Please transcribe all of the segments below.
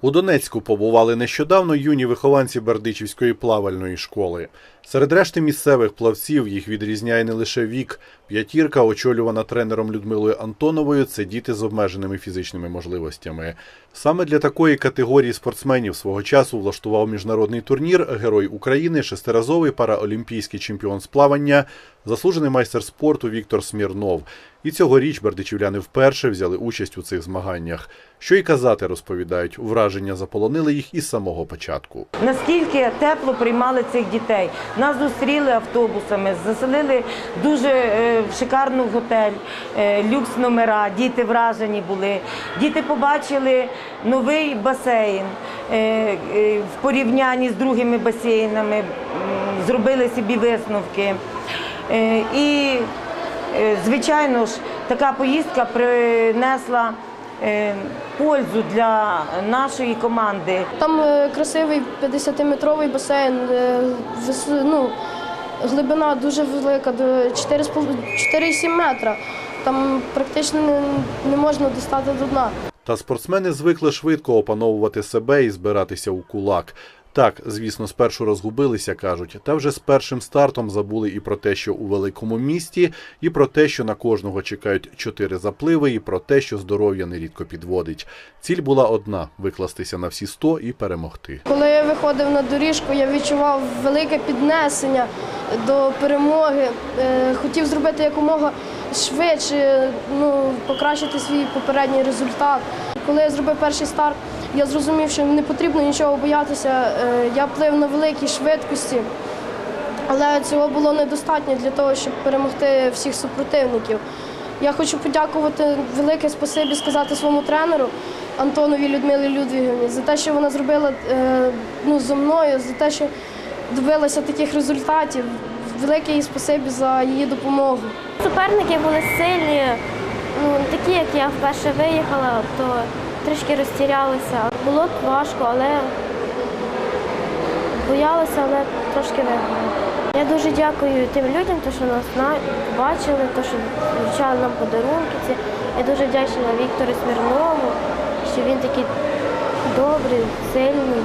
У Донецьку побували нещодавно юні вихованці Бердичівської плавальної школи. Серед решти місцевих плавців їх відрізняє не лише вік. П'ятірка, очолювана тренером Людмилою Антоновою, це діти з обмеженими фізичними можливостями. Саме для такої категорії спортсменів свого часу влаштував міжнародний турнір Герой України, шестиразовий параолімпійський чемпіон з плавання, заслужений майстер спорту Віктор Смірнов. І цьогоріч бердичівляни вперше взяли участь у цих змаганнях. Що й казати, розповідають, враження заполонили їх із самого початку. Наскільки тепло приймали цих дітей. Нас зустріли автобусами, заселили дуже е, шикарну готель, е, люкс номера. Діти вражені були. Діти побачили новий басейн е, в порівнянні з другими басейнами, зробили собі висновки. І, звичайно ж, така поїздка принесла е, пользу для нашої команди. Там е, красивий 50-метровий басейн, е, ну, глибина дуже велика, до 4,5 4,7 метра. Там практично не, не можна достати до дна. Та спортсмени звикли швидко опановувати себе і збиратися у кулак. Так, звісно, спершу розгубилися, кажуть, та вже з першим стартом забули і про те, що у великому місті, і про те, що на кожного чекають чотири запливи, і про те, що здоров'я нерідко підводить. Ціль була одна викластися на всі сто і перемогти. Коли я виходив на доріжку, я відчував велике піднесення до перемоги. Е, Хотів зробити якомога швидше, ну, покращити свій попередній результат. Коли я зробив перший старт, я зрозумів, що не потрібно нічого боятися. Е, Я плив на великій швидкості, але цього було недостатньо для того, щоб перемогти всіх супротивників. Я хочу подякувати велике спасибі сказати своєму тренеру Антонові Людмилі Людвігівні за те, що вона зробила е, ну, зі мною, за те, що добилася таких результатів. Велике їй спасибі за її допомогу. Суперники були сильні, ну такі, як я вперше виїхала, то трішки розтірялися. Було важко, але боялася, але трошки виграла. Я дуже дякую тим людям, то, що нас бачили, то, що вручали нам подарунки. ці. Я дуже вдячна Віктору Смірнову, що він такий добрий, сильний,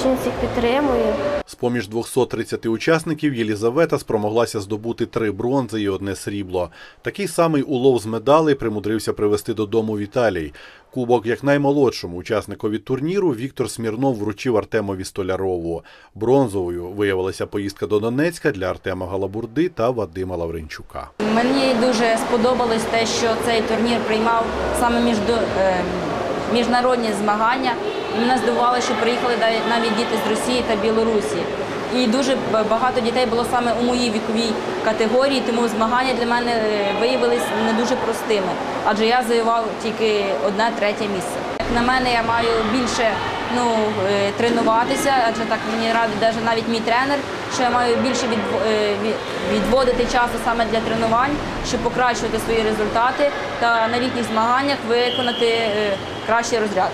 що він всіх підтримує. З-поміж 230 учасників Єлізавета спромоглася здобути три бронзи і одне срібло. Такий самий улов з медалей примудрився привезти додому Віталій. Кубок як наймолодшому учасникові турніру Віктор Смірнов вручив Артемові Столярову. Бронзовою виявилася поїздка до Донецька для Артема Галабурди та Вадима Лавренчука. Мені дуже сподобалось те, що цей турнір приймав саме між, міжнародні змагання. Мене здивувало, що приїхали навіть- діти з Росії та Білорусі. І дуже багато дітей було саме у моїй віковій категорії, тому змагання для мене е, виявились не дуже простими, адже я завоював тільки одне третє місце. Як на мене, я маю більше ну, е, тренуватися, адже так мені радить навіть- мій тренер, що я маю більше е, від- відводити часу саме для тренувань, щоб покращувати свої результати та на літніх змаганнях виконати кращий розряд.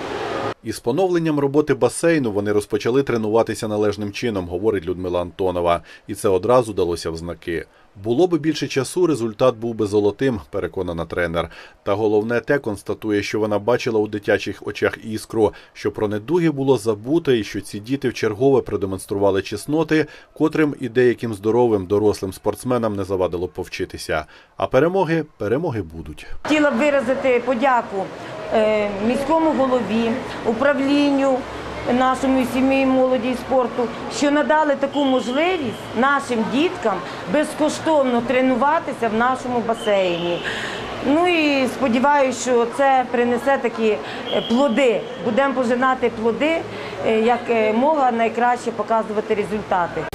Із поновленням роботи басейну вони розпочали тренуватися належним чином, говорить Людмила Антонова. І це одразу далося в знаки. Було би більше часу, результат був би золотим, переконана тренер. Та головне те констатує, що вона бачила у дитячих очах іскру, що про недуги було забуто, і що ці діти вчергове продемонстрували чесноти, котрим і деяким здоровим дорослим спортсменам не завадило повчитися. А перемоги перемоги будуть. Хотіла б виразити подяку міському голові, управлінню нашому сім'ї молоді і спорту, що надали таку можливість нашим діткам безкоштовно тренуватися в нашому басейні. Ну і сподіваюся, що це принесе такі е, плоди. Будемо пожинати плоди, е, як е, мога найкраще показувати результати.